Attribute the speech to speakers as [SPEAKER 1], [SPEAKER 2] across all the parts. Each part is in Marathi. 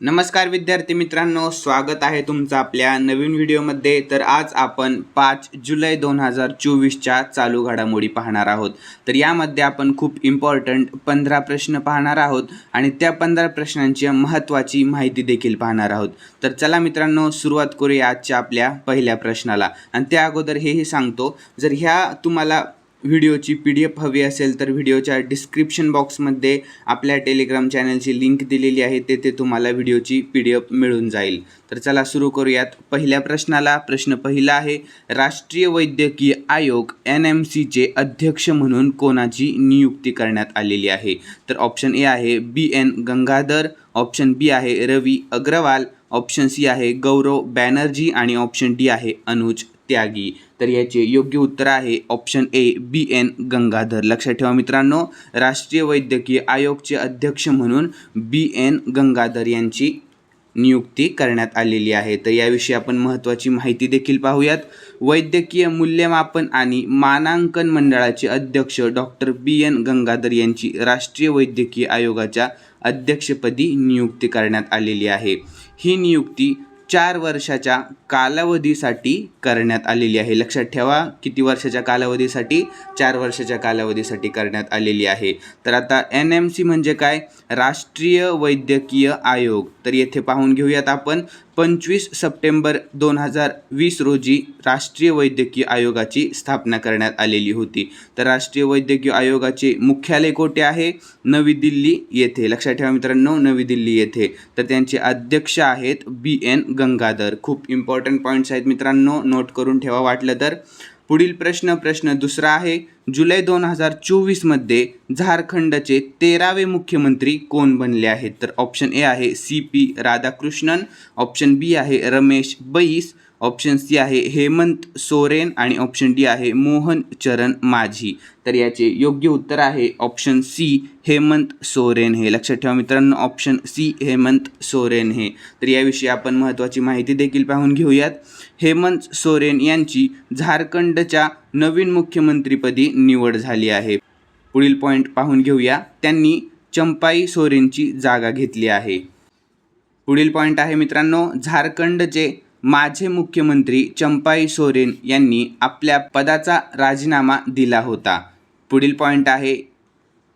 [SPEAKER 1] नमस्कार विद्यार्थी मित्रांनो स्वागत आहे तुमचं आपल्या नवीन व्हिडिओमध्ये. तर आज आपण पाच जुलै दोन हजार चोवीसच्या चालू घडामोडी पाहणार आहोत. तर यामध्ये आपण खूप इम्पॉर्टंट पंधरा प्रश्न पाहणार आहोत आणि त्या पंधरा प्रश्नांची महत्त्वाची माहिती देखील पाहणार आहोत. तर चला मित्रांनो सुरुवात करूया आजच्या आपल्या पहिल्या प्रश्नाला. आणि त्या अगोदर हेही सांगतो जर ह्या तुम्हाला व्हिडिओची पी डी एफ हवी असेल तर व्हिडिओच्या डिस्क्रिप्शन बॉक्समध्ये आपल्या टेलिग्राम चॅनलची लिंक दिलेली आहे तेथे तुम्हाला व्हिडिओची पी डी एफ मिळून जाईल. तर चला सुरू करूयात. पहिल्या प्रश्नाला प्रश्न पहिला आहे राष्ट्रीय वैद्यकीय आयोग एन एम सीचे अध्यक्ष म्हणून कोणाची नियुक्ती करण्यात आलेली आहे? तर ऑप्शन ए आहे B N Gangadhar option B आहे रवी अग्रवाल ऑप्शन सी आहे गौरव बॅनर्जी आणि ऑप्शन डी आहे अनुज त्यागी. तर याचे योग्य उत्तर आहे option A B N Gangadhar. लक्षात ठेवा मित्रांनो राष्ट्रीय वैद्यकीय आयोगचे अध्यक्ष म्हणून बी एन गंगाधर यांची नियुक्ती करण्यात आलेली आहे. तर याविषयी आपण महत्त्वाची माहिती देखील पाहूयात. वैद्यकीय मूल्यमापन आणि मानांकन मंडळाचे अध्यक्ष डॉक्टर बी एन गंगाधर यांची राष्ट्रीय वैद्यकीय आयोगाच्या अध्यक्षपदी नियुक्ती करण्यात आलेली आहे. ही नियुक्ती चार वर्षाच्या कालावधीसाठी करण्यात आलेली आहे. लक्षात ठेवा किती वर्षाच्या कालावधीसाठी? चार वर्षाच्या कालावधीसाठी करण्यात आलेली आहे. तर आता एन एम सी म्हणजे काय? राष्ट्रीय वैद्यकीय आयोग. तर येथे पाहून घेऊयात आपण. पंचवीस सप्टेंबर दोन हजार वीस रोजी राष्ट्रीय वैद्यकीय आयोगाची स्थापना करण्यात आलेली होती. तर राष्ट्रीय वैद्यकीय आयोगाचे मुख्यालय कोठे आहे? नवी दिल्ली येथे. लक्षात ठेवा मित्रांनो नवी दिल्ली येथे. तर त्यांचे अध्यक्ष आहेत बी एन गंगाधर. खूप इम्पॉर्टंट पॉईंट्स आहेत मित्रांनो. नोट करून ठेवा वाटलं तर. पुढील प्रश्न प्रश्न दुसरा आहे. जुलै दोन हजार चोवीसमध्ये झारखंडचे तेरावे मुख्यमंत्री कोण बनले आहेत? तर ऑप्शन ए आहे C P Radhakrishnan option B आहे रमेश बैस ऑप्शन सी आहे हेमंत सोरेन आणि ऑप्शन डी आहे मोहन चरण माझी. तर याचे योग्य उत्तर आहे ऑप्शन सी हेमंत सोरेन हे. लक्षात ठेवा मित्रांनो ऑप्शन सी हेमंत सोरेन हे. तर याविषयी आपण महत्त्वाची माहिती देखील पाहून घेऊयात. हेमंत सोरेन यांची झारखंडच्या नवीन मुख्यमंत्रीपदी निवड झाली आहे. पुढील पॉईंट पाहून घेऊया. त्यांनी चंपाई सोरेनची जागा घेतली आहे. पुढील पॉईंट आहे मित्रांनो झारखंडचे माझे मुख्यमंत्री चंपाई सोरेन यांनी आपल्या पदाचा राजीनामा दिला होता. पुढील पॉईंट आहे.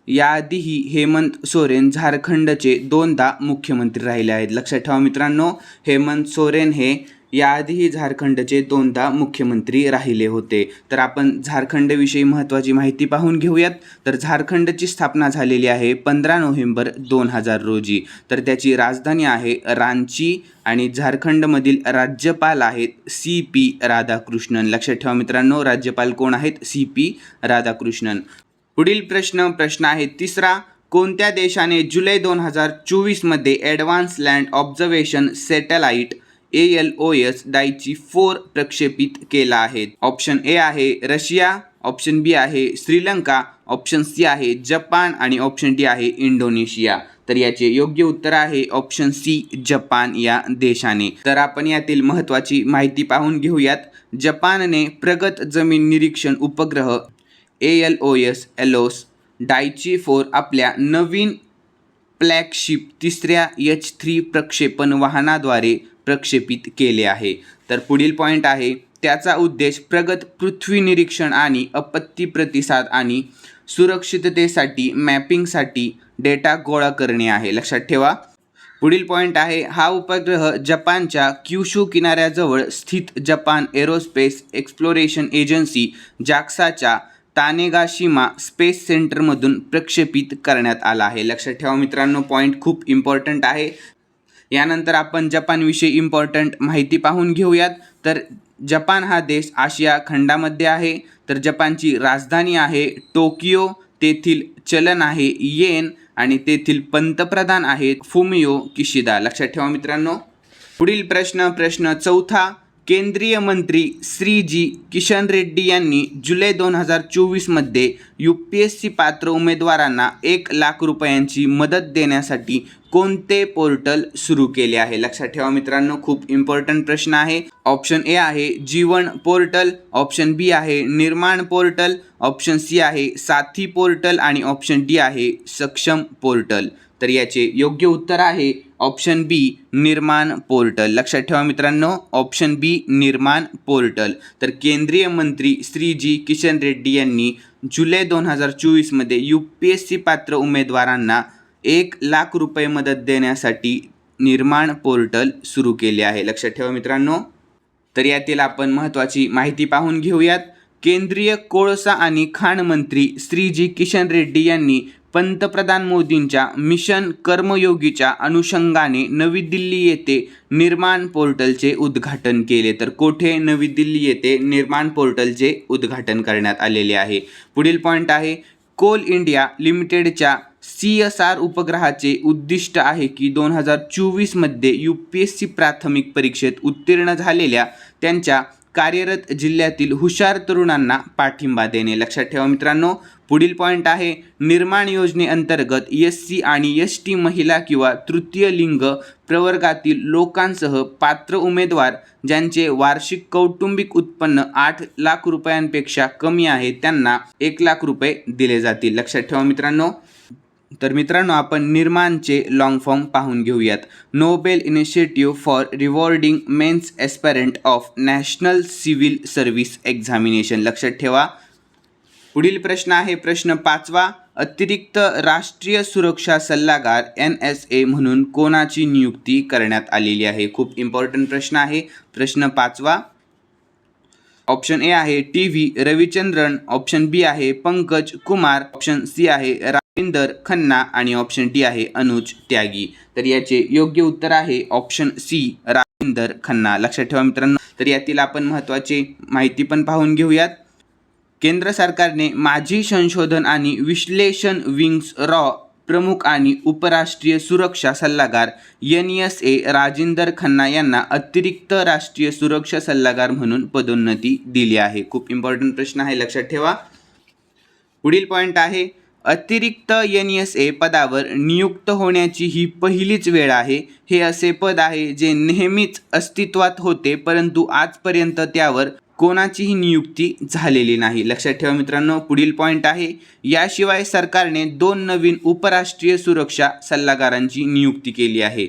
[SPEAKER 1] याआधीही हेमंत सोरेन झारखंडचे दोनदा मुख्यमंत्री राहिले आहेत. लक्षात ठेवा मित्रांनो हेमंत सोरेन हे याआधीही झारखंडचे दोनदा मुख्यमंत्री राहिले होते. तर आपण झारखंडविषयी महत्त्वाची माहिती पाहून घेऊयात. तर झारखंडची स्थापना झालेली आहे पंधरा नोव्हेंबर दोन हजार रोजी. तर त्याची राजधानी आहे रांची आणि झारखंडमधील राज्यपाल आहेत सी पी राधाकृष्णन. लक्षात ठेवा मित्रांनो राज्यपाल कोण आहेत? C P Radhakrishnan. पुढील प्रश्न प्रश्न आहे तिसरा. कोणत्या देशाने जुलै दोन हजार चोवीसमध्ये advanced land observation satellite A L O S Daichi four प्रक्षेपित केला आहे. ऑप्शन ए आहे रशिया ऑप्शन बी आहे श्रीलंका ऑप्शन सी आहे जपान आणि ऑप्शन डी आहे इंडोनेशिया. तर याचे योग्य उत्तर आहे ऑप्शन सी जपान या देशाने. तर आपण यातील महत्त्वाची माहिती पाहून घेऊयात. जपानने प्रगत जमीन निरीक्षण उपग्रह A L O S ALOS Daichi four आपल्या नवीन फ्लॅगशिप तिसऱ्या एच थ्री प्रक्षेपण वाहनाद्वारे प्रक्षेपित केले आहे. तर पुढील पॉईंट आहे त्याचा उद्देश प्रगत पृथ्वी निरीक्षण आणि आपत्ती प्रतिसाद आणि सुरक्षिततेसाठी मॅपिंगसाठी डेटा गोळा करणे आहे. लक्षात ठेवा. पुढील पॉईंट आहे हा उपग्रह जपानच्या क्युशू किनाऱ्याजवळ स्थित जपान एरोस्पेस एक्सप्लोरेशन एजन्सी जाक्साच्या तानेगाशिमा स्पेस सेंटरमधून प्रक्षेपित करण्यात आला आहे. लक्षात ठेवा मित्रांनो पॉईंट खूप इम्पॉर्टंट आहे. यानंतर आपण जपानविषयी इम्पॉर्टंट माहिती पाहून घेऊयात. तर जपान हा देश आशिया खंडामध्ये आहे. तर जपानची राजधानी आहे टोकियो. तेथील चलन आहे येन आणि तेथील पंतप्रधान आहेत फुमियो किशिदा. लक्षात ठेवा मित्रांनो. पुढील प्रश्न प्रश्न चौथा. केंद्रीय मंत्री श्री जी किशन रेड्डी यांनी जुलै दोन हजार चोवीसमध्ये यू पी एस सी पात्र उमेदवारांना एक लाख रुपयांची मदत देण्यासाठी कोणते पोर्टल सुरू केले आहे? लक्षात ठेवा मित्रांनो खूप इम्पॉर्टंट प्रश्न आहे. ऑप्शन ए आहे जीवन पोर्टल ऑप्शन बी आहे निर्माण पोर्टल ऑप्शन सी आहे साथी पोर्टल आणि ऑप्शन डी आहे सक्षम पोर्टल. तर याचे योग्य उत्तर आहे ऑप्शन बी निर्माण पोर्टल. लक्षात ठेवा मित्रांनो ऑप्शन बी निर्माण पोर्टल. तर केंद्रीय मंत्री श्री जी किशन रेड्डी यांनी जुलै दोन हजार चोवीसमध्ये यू पी एस सी पात्र उमेदवारांना एक लाख रुपये मदत देण्यासाठी निर्माण पोर्टल सुरू केले आहे. लक्षात ठेवा मित्रांनो. तर यातील आपण महत्त्वाची माहिती पाहून घेऊयात. केंद्रीय कोळसा आणि खाण मंत्री श्री जी किशन रेड्डी यांनी पंतप्रधान मोदींच्या मिशन कर्मयोगीच्या अनुषंगाने नवी दिल्ली येथे निर्माण पोर्टलचे उद्घाटन केले. तर कोठे नवी दिल्ली येथे निर्माण पोर्टलचे उद्घाटन करण्यात आलेले आहे? पुढील पॉईंट आहे कोल इंडिया लिमिटेडच्या सी एस आर उपग्रहाचे उद्दिष्ट आहे की दोन हजार चोवीसमध्ये यू पी एस सी प्राथमिक परीक्षेत उत्तीर्ण झालेल्या त्यांच्या कार्यरत जिल्ह्यातील हुशार तरुणांना पाठिंबा देणे. लक्षात ठेवा मित्रांनो पुढील पॉईंट आहे निर्माण योजनेअंतर्गत एस सी आणि एस टी महिला किंवा तृतीय लिंग प्रवर्गातील लोकांसह पात्र उमेदवार ज्यांचे वार्षिक कौटुंबिक उत्पन्न आठ लाख रुपयांपेक्षा कमी आहे त्यांना एक लाख रुपये दिले जातील. लक्षात ठेवा मित्रांनो तर मित्रांनो आपण निर्माणचे लॉंग फॉर्म पाहून घेऊयात. Noble initiative for rewarding mains aspirant of national civil service examination लक्षात ठेवा. पुढील प्रश्न आहे प्रश्न पाचवा. अतिरिक्त राष्ट्रीय सुरक्षा सल्लागार एन एस ए म्हणून कोणाची नियुक्ती करण्यात आलेली आहे? खूप इम्पॉर्टंट प्रश्न आहे. प्रश्न पाचवा. ऑप्शन ए आहे T V Ravichandran. Option B आहे पंकज कुमार. ऑप्शन सी आहे इंदर खन्ना आणि ऑप्शन डी आहे अनुज त्यागी. तर याचे योग्य उत्तर आहे ऑप्शन सी राजेंदर खन्ना. लक्षात ठेवा मित्रांनो. तर यातील आपण महत्त्वाची माहिती पण पाहून घेऊयात. केंद्र सरकारने माजी संशोधन आणि विश्लेषण विंग्स रॉ प्रमुख आणि उपराष्ट्रीय सुरक्षा सल्लागार N S A Rajender Khanna यांना अतिरिक्त राष्ट्रीय सुरक्षा सल्लागार म्हणून पदोन्नती दिली आहे. खूप इम्पॉर्टंट प्रश्न आहे लक्षात ठेवा. पुढील पॉईंट आहे अतिरिक्त एन एस ए पदावर नियुक्त होण्याची ही पहिलीच वेळ आहे. हे असे पद आहे जे नेहमीच अस्तित्वात होते परंतु आजपर्यंत त्यावर कोणाचीही नियुक्ती झालेली नाही. लक्षात ठेवा मित्रांनो पुढील पॉईंट आहे. याशिवाय सरकारने दोन नवीन उपराष्ट्रीय सुरक्षा सल्लागारांची नियुक्ती केली आहे.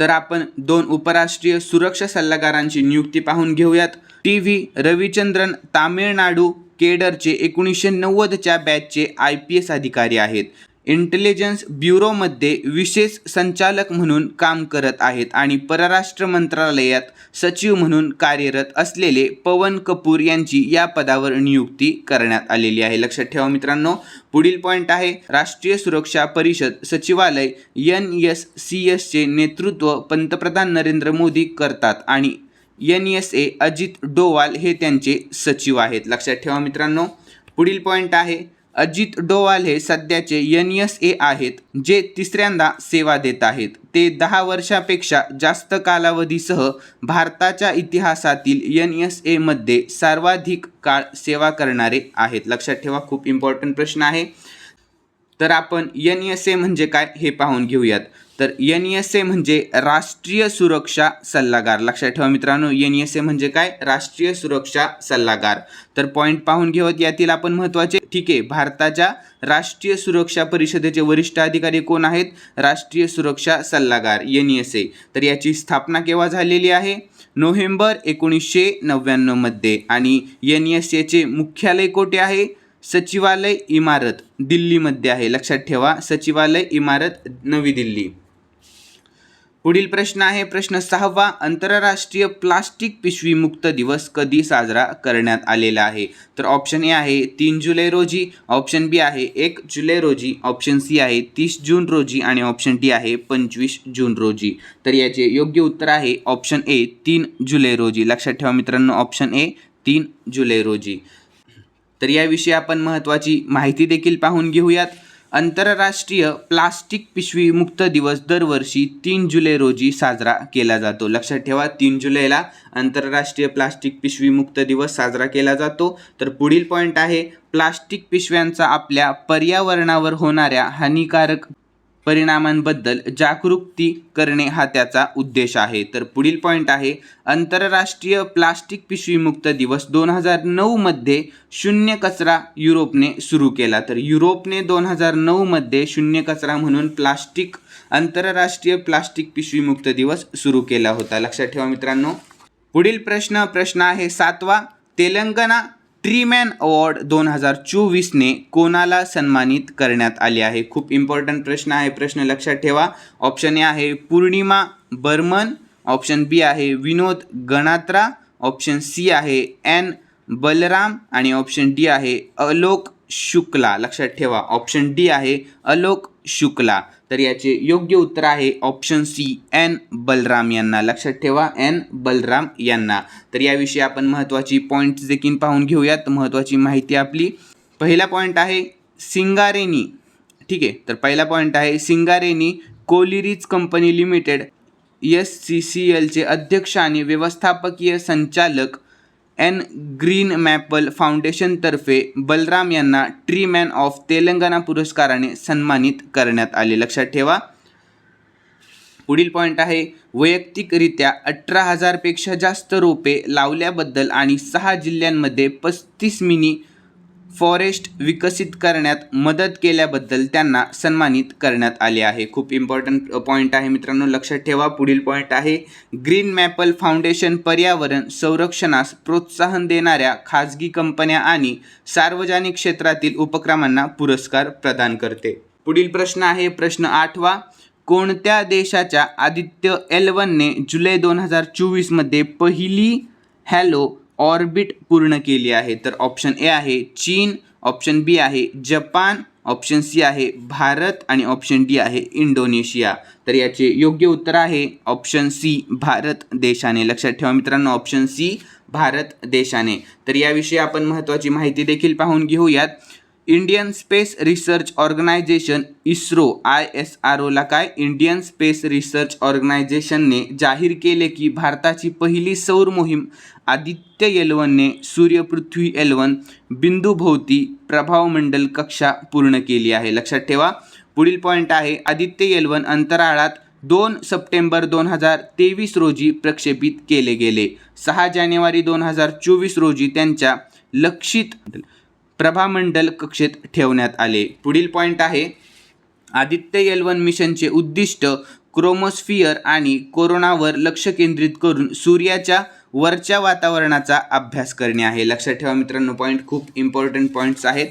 [SPEAKER 1] तर आपण दोन उपराष्ट्रीय सुरक्षा सल्लागारांची नियुक्ती पाहून घेऊयात. टी व्ही रविचंद्रन तामिळनाडू केडरचे एकोणीसशे नव्वदच्या बॅचचे आय पी एस अधिकारी आहेत. इंटेलिजन्स ब्युरोमध्ये विशेष संचालक म्हणून काम करत आहेत आणि परराष्ट्र मंत्रालयात सचिव म्हणून कार्यरत असलेले पवन कपूर यांची या पदावर नियुक्ती करण्यात आलेली आहे. लक्षात ठेवा मित्रांनो पुढील पॉईंट आहे राष्ट्रीय सुरक्षा परिषद सचिवालय एन एस सी एसचे नेतृत्व पंतप्रधान नरेंद्र मोदी करतात आणि N S A Ajit Doval हे त्यांचे सचिव आहेत. लक्षात ठेवा मित्रांनो पुढील पॉईंट आहे. अजित डोवाल हे सध्याचे एन एस ए आहेत जे तिसऱ्यांदा सेवा देत आहेत. ते दहा वर्षापेक्षा जास्त कालावधीसह भारताच्या इतिहासातील एन एस एमध्ये सर्वाधिक काळ सेवा करणारे आहेत. लक्षात ठेवा खूप इम्पॉर्टंट प्रश्न आहे. तर आपण एन एस ए म्हणजे काय हे पाहून घेऊयात. तर एन एस ए म्हणजे राष्ट्रीय सुरक्षा सल्लागार. लक्षात ठेवा मित्रांनो एन एस ए म्हणजे काय? राष्ट्रीय सुरक्षा सल्लागार. तर पॉईंट पाहून घेऊयात. यातील आपण महत्त्वाचे ठीक आहे. भारताच्या राष्ट्रीय सुरक्षा परिषदेचे वरिष्ठ अधिकारी कोण आहेत? राष्ट्रीय सुरक्षा सल्लागार एन एस ए तर याची स्थापना केव्हा झालेली आहे? नोव्हेंबर एकोणीसशे नव्याण्णवमध्ये आणि एन एस एचे मुख्यालय कोठे आहे? सचिवालय इमारत दिल्लीमध्ये आहे. लक्षात ठेवा सचिवालय इमारत नवी दिल्ली. पुढील प्रश्न आहे. प्रश्न सहावा आंतरराष्ट्रीय प्लास्टिक पिशवी मुक्त दिवस कधी साजरा करण्यात आलेला आहे? तर ऑप्शन ए आहे तीन जुलै रोजी. ऑप्शन बी आहे एक जुलै रोजी. ऑप्शन सी आहे तीस जून रोजी. आणि ऑप्शन डी आहे पंचवीस जून रोजी. तर याचे योग्य उत्तर आहे ऑप्शन ए तीन जुलै रोजी. लक्षात ठेवा मित्रांनो ऑप्शन ए तीन जुलै रोजी. तर याविषयी आपण महत्त्वाची माहिती देखील पाहून घेऊयात. आंतरराष्ट्रीय प्लास्टिक पिशवी मुक्त दिवस दरवर्षी तीन जुलै रोजी साजरा केला जातो. लक्षात ठेवा तीन जुलैला आंतरराष्ट्रीय प्लास्टिक पिशवी मुक्त दिवस साजरा केला जातो. तर पुढील पॉईंट आहे प्लास्टिक पिशव्यांचा आपल्या पर्यावरणावर होणाऱ्या हानिकारक परिणामांबद्दल जागृती करणे हा त्याचा उद्देश आहे. तर पुढील पॉईंट आहे आंतरराष्ट्रीय प्लास्टिक पिशवीमुक्त दिवस दोन हजार नऊमध्ये शून्य कचरा युरोपने सुरू केला. तर युरोपने दोन हजार नऊमध्ये शून्य कचरा म्हणून प्लास्टिक आंतरराष्ट्रीय प्लास्टिक पिशवीमुक्त दिवस सुरू केला होता. लक्षात ठेवा मित्रांनो. पुढील प्रश्न प्रश्न आहे सातवा तेलंगणा ट्रीमॅन अवॉर्ड दोन हजार चोवीसने कोणाला सन्मानित करण्यात आले आहे? खूप इम्पॉर्टंट प्रश्न आहे. प्रश्न लक्षात ठेवा. ऑप्शन ए आहे पूर्णिमा बर्मन. ऑप्शन बी आहे विनोद गणात्रा. ऑप्शन सी आहे एन बलराम. आणि ऑप्शन डी आहे अलोक शुक्ला. लक्षात ठेवा. ऑप्शन डी आहे अलोक शुक्ला. तर याचे योग्य उत्तर आहे ऑप्शन सी एन बलराम यांना. लक्षात ठेवा एन बलराम यांना. तर याविषयी आपण महत्त्वाची पॉईंट्स देखील पाहून घेऊयात. महत्त्वाची माहिती आपली. पहिला पॉईंट आहे सिंगारेनी. ठीक आहे? तर पहिला पॉईंट आहे Singareni collieries company limited S C C एलचे अध्यक्ष आणि व्यवस्थापकीय संचालक एन ग्रीन मॅपल फाउंडेशनतर्फे बलराम यांना ट्री मॅन ऑफ तेलंगणा पुरस्काराने सन्मानित करण्यात आले. लक्षात ठेवा. पुढील पॉईंट आहे. वैयक्तिकरित्या अठरा हजारपेक्षा जास्त रोपे लावल्याबद्दल आणि सहा जिल्ह्यांमध्ये पस्तीस मिनी फॉरेस्ट विकसित करण्यात मदत केल्याबद्दल त्यांना सन्मानित करण्यात आले आहे. खूप इम्पॉर्टंट पॉईंट आहे मित्रांनो. लक्षात ठेवा पुढील पॉईंट आहे. ग्रीन मॅपल फाउंडेशन पर्यावरण संरक्षणास प्रोत्साहन देणाऱ्या खाजगी कंपन्या आणि सार्वजनिक क्षेत्रातील उपक्रमांना पुरस्कार प्रदान करते. पुढील प्रश्न आहे. प्रश्न आठवा कोणत्या देशाच्या आदित्य एल वनने जुलै दोन हजार चोवीसमध्ये पहिली हॅलो ऑर्बिट पूर्ण केली आहे. तर ऑप्शन ए आहे चीन ऑप्शन बी आहे जपान ऑप्शन सी आहे भारत आणि ऑप्शन डी आहे इंडोनेशिया. तर याचे योग्य उत्तर आहे ऑप्शन सी भारत देशाने. लक्षात ठेवा मित्रांनो ऑप्शन सी भारत देशाने. तर याविषयी आपण महत्त्वाची माहिती देखील पाहून घेऊयात. Indian space research organisation ISRO I S R ओला काय इंडियन स्पेस रिसर्च ऑर्गनायझेशनने जाहीर केले की भारताची पहिली सौर मोहीम आदित्य एलवनने सूर्यपृथ्वी एलवन बिंदूभोवती प्रभावमंडल कक्षा पूर्ण केली आहे. लक्षात ठेवा पुढील पॉईंट आहे आदित्य एलवन अंतराळात दोन सप्टेंबर दोन हजार तेवीस रोजी प्रक्षेपित केले गेले. सहा जानेवारी दोन हजार चोवीस रोजी त्यांच्या लक्षित प्रभामंडल कक्षेत ठेवण्यात आले. पुढील पॉईंट आहे आदित्य एलवन मिशनचे उद्दिष्ट क्रोमोस्फियर आणि कोरोनावर लक्ष केंद्रित करून सूर्याच्या वरच्या वातावरणाचा अभ्यास करणे आहे. लक्षात ठेवा मित्रांनो पॉईंट खूप इम्पॉर्टंट पॉईंट्स आहेत.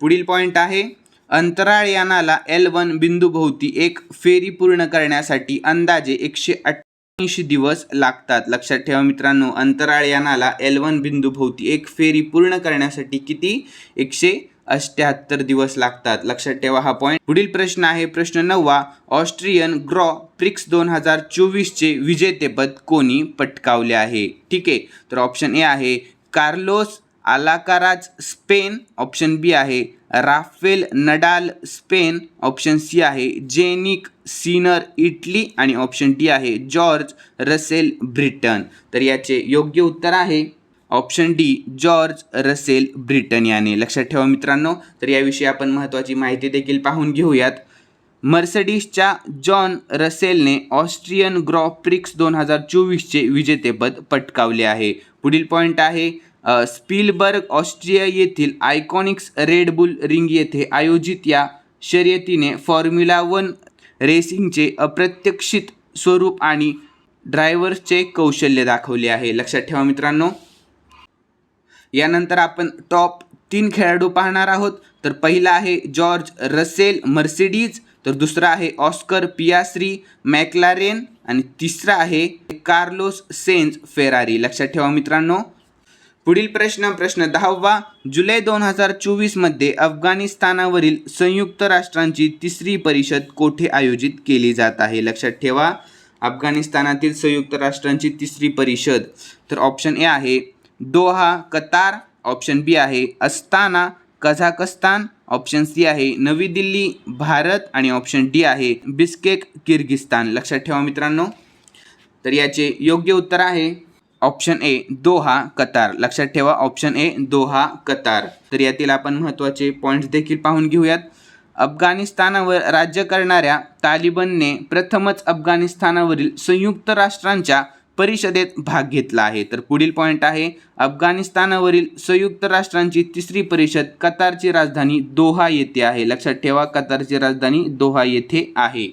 [SPEAKER 1] पुढील पॉईंट आहे अंतराळ यानाला एल वन बिंदूभोवती एक फेरी पूर्ण करण्यासाठी अंदाजे एकशे ऐंशी दिवस लागतात. लक्षात ठेवा मित्रांनो अंतराळ यानाला एल वन बिंदूभोवती एक फेरी पूर्ण करण्यासाठी किती? एकशे अष्ट्याहत्तर दिवस लागतात. लक्षात ठेवा हा पॉईंट पुढील प्रश्न आहे प्रश्न नववा ऑस्ट्रियन ग्रॉ प्रिक्स दोन हजार चोवीसचे विजेतेपद कोणी पटकावले आहे? ठीक आहे तर ऑप्शन ए आहे Carlos Alcaraz Spain. Option B आहे Rafael Nadal Spain option C आहे. जेनिक सिनर इटली आणि ऑप्शन डी आहे. George Russell Britain. तर याचे योग्य उत्तर आहे. Option D George Russell Britain याने. लक्षात ठेवा मित्रांनो. तर याविषयी आपण महत्त्वाची माहिती देखील पाहून घेऊयात. मर्सडीसच्या जॉन रसेलने ऑस्ट्रियन ग्रॉ प्रिक्स दोन हजार चोवीसचे विजेतेपद पटकावले आहे. पुढील पॉईंट आहे. स्पिलबर्ग ऑस्ट्रिया येथील आयकॉनिक्स रेडबुल रिंग येथे आयोजित या शर्यतीने फॉर्म्युला वन रेसिंगचे अप्रत्यक्षित स्वरूप आणि ड्रायव्हर्सचे कौशल्य दाखवले आहे. लक्षात ठेवा मित्रांनो. यानंतर आपण टॉप तीन खेळाडू पाहणार आहोत. तर पहिला आहे जॉर्ज रसेल मर्सिडीज तर दुसरा आहे ऑस्कर पियाश्री मॅक्लारेन आणि तिसरा आहे कार्लोस सेन्स फेरारी. लक्षात ठेवा मित्रांनो. पुढील प्रश्न प्रश्न दहावा. जुलै दोन हजार चोवीसमध्ये अफगाणिस्तानावरील संयुक्त राष्ट्रांची तिसरी परिषद कोठे आयोजित केली जात आहे? लक्षात ठेवा. अफगाणिस्तानातील संयुक्त राष्ट्रांची तिसरी परिषद. तर ऑप्शन ए आहे दोहा कतार. ऑप्शन बी आहे अस्ताना कझाकस्तान. ऑप्शन सी आहे नवी दिल्ली भारत. आणि ऑप्शन डी आहे बिस्केक किर्गिस्तान. लक्षात ठेवा मित्रांनो. तर याचे योग्य उत्तर आहे ऑप्शन ए दोहा कतार. लक्षात ठेवा ऑप्शन ए दोहा कतार. तर यातील आपण महत्त्वाचे पॉईंट्स देखील पाहून घेऊयात. अफगाणिस्तानावर राज्य करणाऱ्या तालिबानने प्रथमच अफगाणिस्तानावरील संयुक्त राष्ट्रांच्या परिषदेत भाग घेतला आहे. तर पुढील पॉईंट आहे अफगाणिस्तानावरील संयुक्त राष्ट्रांची तिसरी परिषद कतारची राजधानी दोहा येथे आहे. लक्षात ठेवा कतारची राजधानी दोहा येथे आहे.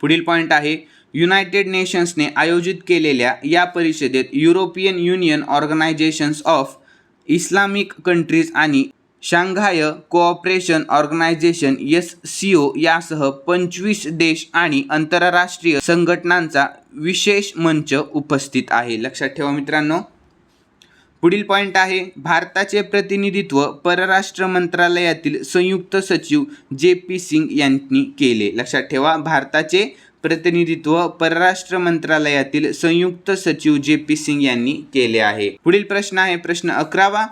[SPEAKER 1] पुढील पॉईंट आहे युनायटेड नेशन्सने आयोजित केलेल्या या परिषदेत European Union organisations of Islamic countries आणि Shanghai cooperation organisation S C O यासह पंचवीस देश आणि आंतरराष्ट्रीय संघटनांचा विशेष मंच उपस्थित आहे. लक्षात ठेवा मित्रांनो. पुढील पॉईंट आहे भारताचे प्रतिनिधित्व परराष्ट्र मंत्रालयातील संयुक्त सचिव जे पी सिंग यांनी केले. लक्षात ठेवा भारताचे प्रतिनिधित्व परराष्ट्र मंत्रालयातील संयुक्त सचिव जे पी सिंग यांनी केले आहे. पुढील प्रश्न आहे प्रश्न अकरावा.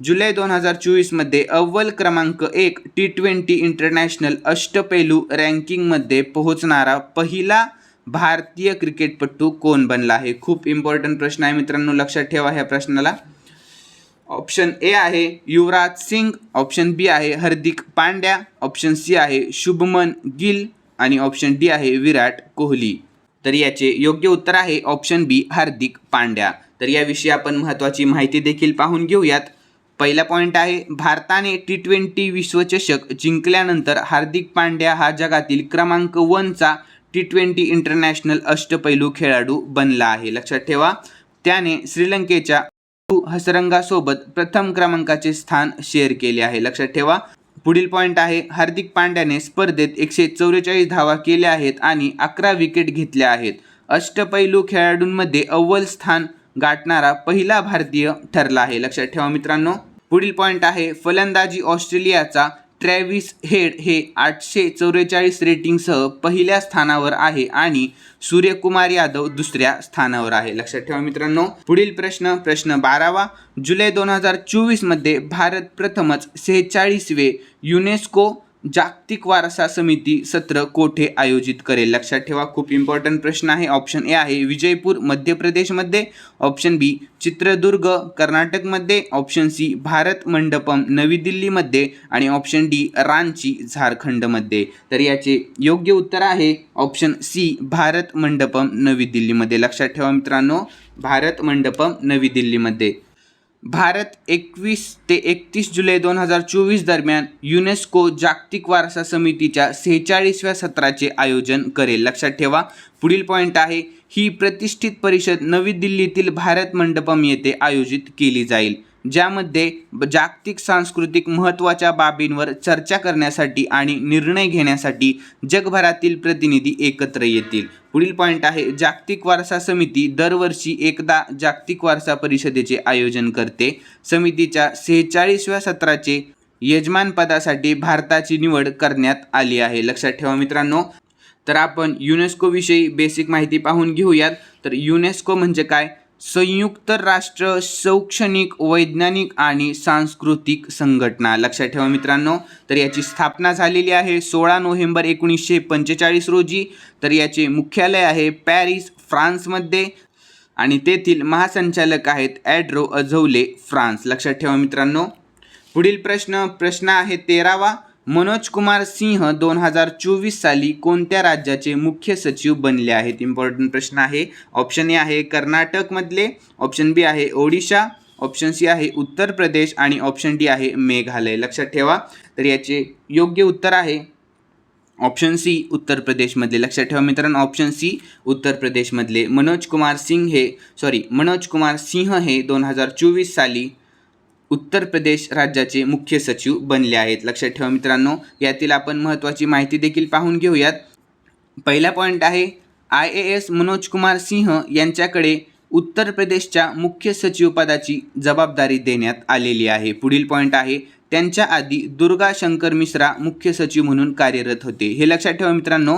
[SPEAKER 1] जुलै दोन हजार चोवीसमध्ये अव्वल क्रमांक एक टी ट्वेंटी इंटरनॅशनल अष्टपैलू रँकिंगमध्ये पोहोचणारा पहिला भारतीय क्रिकेटपटू कोण बनला आहे? खूप इम्पॉर्टंट प्रश्न आहे मित्रांनो लक्षात ठेवा ह्या प्रश्नाला. ऑप्शन ए आहे युवराज सिंग ऑप्शन बी आहे हार्दिक पांड्या ऑप्शन सी आहे शुभमन गिल आणि ऑप्शन डी आहे विराट कोहली. तर याचे योग्य उत्तर आहे ऑप्शन बी हार्दिक पांड्या. तर याविषयी आपण महत्त्वाची माहिती देखील पाहून घेऊयात. पहिला पॉईंट आहे भारताने टी ट्वेंटी विश्वचषक जिंकल्यानंतर हार्दिक पांड्या हा जगातील क्रमांक वनचा टी ट्वेंटी इंटरनॅशनल अष्टपैलू खेळाडू बनला आहे. लक्षात ठेवा त्याने श्रीलंकेच्या हसरंगासोबत प्रथम क्रमांकाचे स्थान शेअर केले आहे. लक्षात ठेवा पुढील पॉईंट आहे हार्दिक पांड्याने स्पर्धेत एकशे चौवेचाळीस धावा केल्या आहेत आणि अकरा विकेट घेतल्या आहेत. अष्टपैलू खेळाडूंमध्ये अव्वल स्थान गाठणारा पहिला भारतीय ठरला आहे. लक्षात ठेवा मित्रांनो. पुढील पॉईंट आहे फलंदाजी ऑस्ट्रेलियाचा ट्रॅव्हिस हेड हे आठशे चौवेचाळीस रेटिंगसह पहिल्या स्थानावर आहे आणि सूर्यकुमार यादव दुसऱ्या स्थानावर आहे. लक्षात ठेवा मित्रांनो. पुढील प्रश्न प्रश्न बारावा. जुलै दोन हजार चोवीसमध्ये भारत प्रथमच सेहेचाळीसवे युनेस्को जागतिक वारसा समिती सत्र कोठे आयोजित करेल? लक्षात ठेवा खूप इम्पॉर्टंट प्रश्न आहे. ऑप्शन ए आहे विजयपूर मध्य प्रदेशमध्ये. ऑप्शन बी चित्रदुर्ग कर्नाटकमध्ये. ऑप्शन सी भारत मंडपम नवी दिल्लीमध्ये. आणि ऑप्शन डी रांची झारखंडमध्ये. तर याचे योग्य उत्तर आहे. ऑप्शन सी भारत मंडपम नवी दिल्लीमध्ये. लक्षात ठेवा मित्रांनो भारत मंडपम नवी दिल्लीमध्ये. भारत एकवीस ते एकतीस जुलै दोन हजार चोवीस दरम्यान युनेस्को जागतिक वारसा समितीच्या सेहेचाळीसव्या सत्राचे आयोजन करेल. लक्षात ठेवा पुढील पॉईंट आहे. ही प्रतिष्ठित परिषद नवी दिल्लीतील भारत मंडपम येथे आयोजित केली जाईल. ज्यामध्ये जागतिक सांस्कृतिक महत्त्वाच्या बाबींवर चर्चा करण्यासाठी आणि निर्णय घेण्यासाठी जगभरातील प्रतिनिधी एकत्र येतील. पुढील पॉईंट आहे जागतिक वारसा समिती दरवर्षी एकदा जागतिक वारसा परिषदेचे आयोजन करते. समितीच्या सेहेचाळीसव्या सत्राचे यजमानपदासाठी भारताची निवड करण्यात आली आहे. लक्षात ठेवा मित्रांनो. तर आपण युनेस्कोविषयी बेसिक माहिती पाहून घेऊयात. तर युनेस्को म्हणजे काय? संयुक्त राष्ट्र शैक्षणिक वैज्ञानिक आणि सांस्कृतिक संघटना. लक्षात ठेवा मित्रांनो तर याची स्थापना झालेली आहे सोळा नोव्हेंबर एकोणीसशे पंचेचाळीस रोजी. तर याचे मुख्यालय आहे पॅरिस फ्रान्समध्ये आणि तेथील महासंचालक आहेत ॲड्रो अझौले फ्रान्स. लक्षात ठेवा मित्रांनो. पुढील प्रश्न प्रश्न आहे तेरावा. मनोज कुमार सिंह दोन हजार चोवीस साली कोणत्या राज्याचे मुख्य सचिव बनले आहेत? इम्पॉर्टंट प्रश्न आहे. ऑप्शन ए आहे कर्नाटकमधले ऑप्शन बी आहे ओडिशा ऑप्शन सी आहे उत्तर प्रदेश आणि ऑप्शन डी आहे मेघालय. लक्षात ठेवा. तर याचे योग्य उत्तर आहे. ऑप्शन सी उत्तर प्रदेशमधले. लक्षात ठेवा मित्रांनो ऑप्शन सी उत्तर प्रदेशमधले. मनोज कुमार सिंग हे सॉरी मनोज कुमार सिंह हे दोन हजार चोवीस साली उत्तर प्रदेश राज्याचे मुख्य सचिव बनले आहेत. लक्षात ठेवा मित्रांनो यातील आपण महत्त्वाची माहिती देखील पाहून घेऊयात. पहिला पॉईंट आहे I A S Manoj Kumar Singh यांच्याकडे उत्तर प्रदेशच्या मुख्य सचिवपदाची जबाबदारी देण्यात आलेली आहे. पुढील पॉईंट आहे त्यांच्या आधी दुर्गा शंकर मिश्रा मुख्य सचिव म्हणून कार्यरत होते. हे लक्षात ठेवा मित्रांनो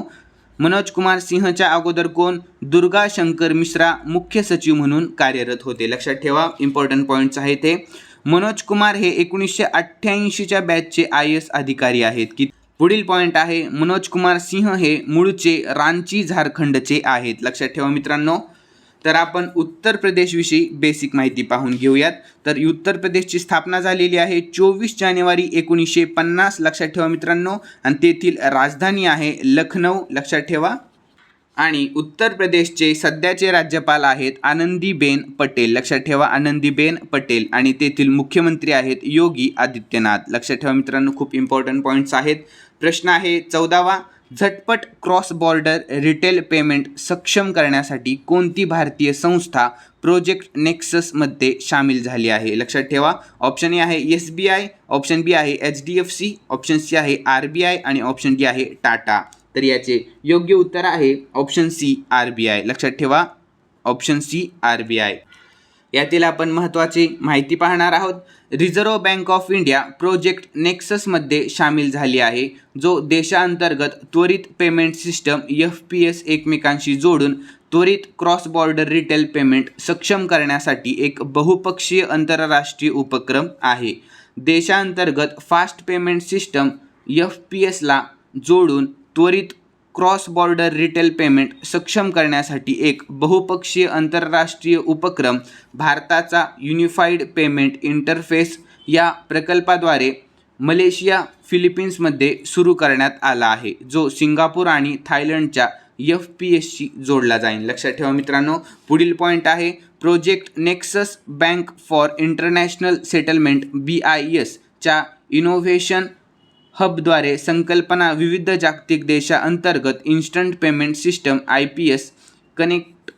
[SPEAKER 1] मनोज कुमार सिंहच्या अगोदर कोण? दुर्गा शंकर मिश्रा मुख्य सचिव म्हणून कार्यरत होते. लक्षात ठेवा इम्पॉर्टंट पॉईंट्स आहे ते मनोज कुमार हे एकोणीसशे अठ्ठ्याऐंशीच्या बॅचचे आय एस अधिकारी आहेत. की पुढील पॉईंट आहे मनोज कुमार सिंह हे मूळचे रांची झारखंडचे आहेत. लक्षात ठेवा मित्रांनो. तर आपण उत्तर प्रदेशविषयी बेसिक माहिती पाहून घेऊयात. तर उत्तर प्रदेशची स्थापना झालेली आहे चोवीस जानेवारी एकोणीसशे पन्नास. लक्षात ठेवा मित्रांनो. आणि तेथील राजधानी आहे लखनौ. लक्षात ठेवा. आणि उत्तर प्रदेशचे सध्याचे राज्यपाल आहेत आनंदीबेन पटेल. लक्षात ठेवा आनंदीबेन पटेल आणि तेथील मुख्यमंत्री आहेत योगी आदित्यनाथ. लक्षात ठेवा मित्रांनो खूप इम्पॉर्टंट पॉईंट्स आहेत. प्रश्न आहे चौदावा झटपट क्रॉस बॉर्डर रिटेल पेमेंट सक्षम करण्यासाठी कोणती भारतीय संस्था प्रोजेक्ट नेक्ससमध्ये सामील झाली आहे? लक्षात ठेवा ऑप्शन ए आहे S B I option B आहे H D F C option C आहे आर बी आय आणि ऑप्शन डी आहे टाटा तर याचे योग्य उत्तर आहे option C R B I. लक्षात ठेवा option C R B I. यातील आपण महत्त्वाची माहिती पाहणार आहोत. Reserve Bank of India project नेक्ससमध्ये सामील झाली आहे जो देशांतर्गत त्वरित payment system F P S एकमेकांशी जोडून त्वरित क्रॉस बॉर्डर रिटेल पेमेंट सक्षम करण्यासाठी एक बहुपक्षीय आंतरराष्ट्रीय उपक्रम आहे. देशांतर्गत fast payment system F P एसला जोडून त्वरित क्रॉस बॉर्डर रिटेल पेमेंट सक्षम करण्यासाठी एक बहुपक्षीय आंतरराष्ट्रीय उपक्रम भारताचा युनिफाईड पेमेंट इंटरफेस या प्रकल्पाद्वारे मलेशिया फिलिपिन्समध्ये सुरू करण्यात आला आहे जो सिंगापूर आणि थायलंडच्या एफ पी एसशी जोडला जाईल. लक्षात ठेवा मित्रांनो पुढील पॉईंट आहे project Nexus Bank for International Settlement B I एसच्या इनोव्हेशन हबद्वारे संकल्पना विविध जागतिक देशांतर्गत instant payment system I P S connect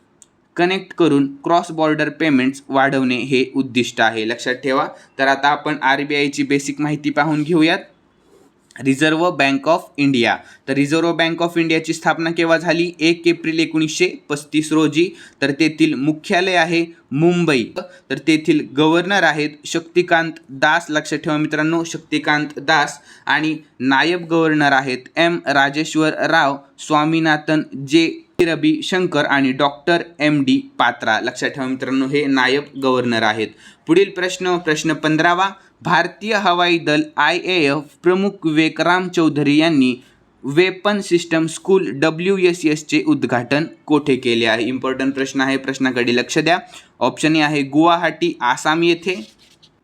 [SPEAKER 1] connect करून क्रॉस बॉर्डर पेमेंट्स वाढवणे हे उद्दिष्ट आहे. लक्षात ठेवा. तर आता आपण आर बी आयची बेसिक माहिती पाहून घेऊयात. Reserve Bank of India. तर रिझर्व्ह बँक ऑफ इंडियाची स्थापना केव्हा झाली? एक एप्रिल एकोणीसशे पस्तीस रोजी. तर तेथील मुख्यालय आहे मुंबई. तर तेथील गव्हर्नर आहेत शक्तिकांत दास. लक्षात ठेवा मित्रांनो शक्तिकांत दास आणि नायब गव्हर्नर आहेत एम. राजेश्वर राव स्वामीनाथन जे. रबी शंकर आणि डॉक्टर एम. डी. पात्रा. लक्षात ठेवा मित्रांनो हे नायब गव्हर्नर आहेत. पुढील प्रश्न प्रश्न पंधरावा. भारतीय हवाई दल आय ए एफ प्रमुख वेकराम चौधरी यांनी weapon system school W S एसचे उद्घाटन कोठे केले आहे? इम्पॉर्टंट प्रश्न आहे प्रश्नाकडे लक्ष द्या. ऑप्शन ए आहे गुवाहाटी आसाम येथे.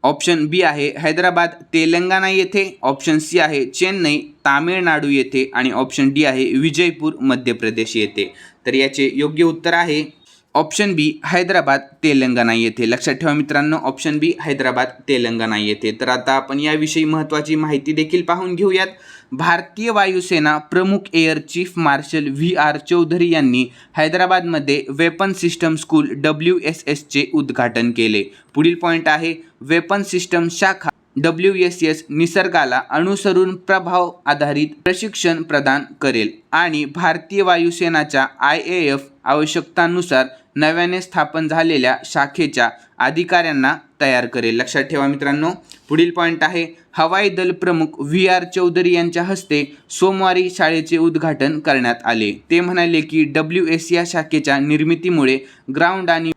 [SPEAKER 1] ऑप्शन बी आहे हैदराबाद तेलंगणा येथे. ऑप्शन सी आहे चेन्नई तामिळनाडू येथे. आणि ऑप्शन डी आहे विजयपूर मध्य प्रदेश येथे. तर याचे योग्य उत्तर आहे ऑप्शन बी हैदराबाद तेलंगणा येथे. लक्षात ठेवा मित्रांनो ऑप्शन बी हैदराबाद तेलंगणा येथे. तर आता आपण याविषयी महत्त्वाची माहिती देखील पाहून घेऊयात. भारतीय वायुसेना प्रमुख air chief marshal V R Chaudhari यांनी हैदराबादमध्ये weapon system school W S एसचे उद्घाटन केले. पुढील पॉईंट आहे वेपन सिस्टम शाखा डब्ल्यू एस एस निसर्गाला अनुसरून प्रभाव आधारित प्रशिक्षण प्रदान करेल आणि भारतीय वायुसेनाच्या आय ए एफ आवश्यकतांनुसार नव्याने स्थापन झालेल्या शाखेच्या अधिकाऱ्यांना तयार करेल. लक्षात ठेवा मित्रांनो पुढील पॉईंट आहे हवाई दल प्रमुख व्ही आर चौधरी यांच्या हस्ते सोमवारी शाळेचे उद्घाटन करण्यात आले. ते म्हणाले की डब्ल्यू एस या शाखेच्या निर्मितीमुळे ग्राउंड आणि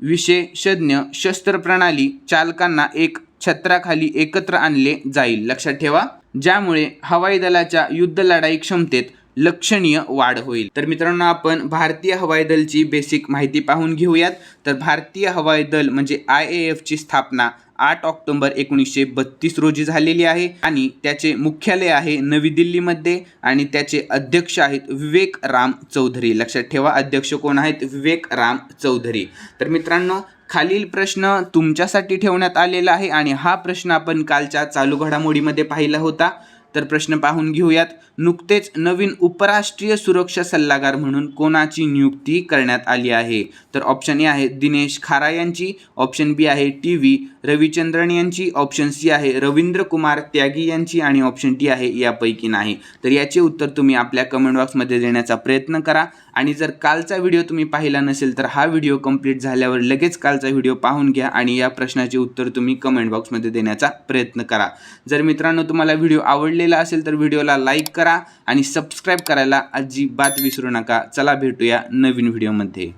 [SPEAKER 1] विशेषज्ञ शस्त्र प्रणाली चालकांना एक छत्राखाली एकत्र आणले जाईल. लक्षात ठेवा ज्यामुळे हवाई दलाच्या युद्ध लढाई क्षमतेत लक्षणीय वाढ होईल. तर मित्रांनो आपण भारतीय हवाई दलची बेसिक माहिती पाहून घेऊयात. तर भारतीय हवाई दल म्हणजे आय ए एफची स्थापना आठ ऑक्टोबर एकोणीसशे बत्तीस रोजी झालेली आहे आणि त्याचे मुख्यालय आहे नवी दिल्लीमध्ये आणि त्याचे अध्यक्ष आहेत विवेक राम चौधरी. लक्षात ठेवा अध्यक्ष कोण आहेत? विवेक राम चौधरी. तर मित्रांनो खालील प्रश्न तुमच्यासाठी ठेवण्यात आलेला आहे आणि हा प्रश्न आपण कालच्या चालू घडामोडीमध्ये पाहिला होता. तर प्रश्न पाहून घेऊयात. नुकतेच नवीन उपराष्ट्रीय सुरक्षा सल्लागार म्हणून कोणाची नियुक्ती करण्यात आली आहे? तर ऑप्शन ए आहे दिनेश खारा यांची ऑप्शन बी आहे टी व्ही रविचंद्रन यांची ऑप्शन सी आहे रवींद्र कुमार त्यागी यांची आणि ऑप्शन डी आहे यापैकी नाही. तर याचे उत्तर तुम्ही आपल्या कमेंट बॉक्समध्ये देण्याचा प्रयत्न करा. आणि जर कालचा व्हिडिओ तुम्ही पाहिला नसेल तर हा व्हिडिओ कंप्लीट झाल्यावर लगेच कालचा व्हिडिओ पाहून घ्या आणि या प्रश्नाचे उत्तर तुम्ही कमेंट बॉक्समध्ये देण्याचा प्रयत्न करा. जर मित्रांनो तुम्हाला व्हिडिओ आवडलेला असेल तर व्हिडिओला लाईक करा आणि सबस्क्राईब करायला अजिबात विसरू नका. चला भेटूया नवीन व्हिडिओमध्ये.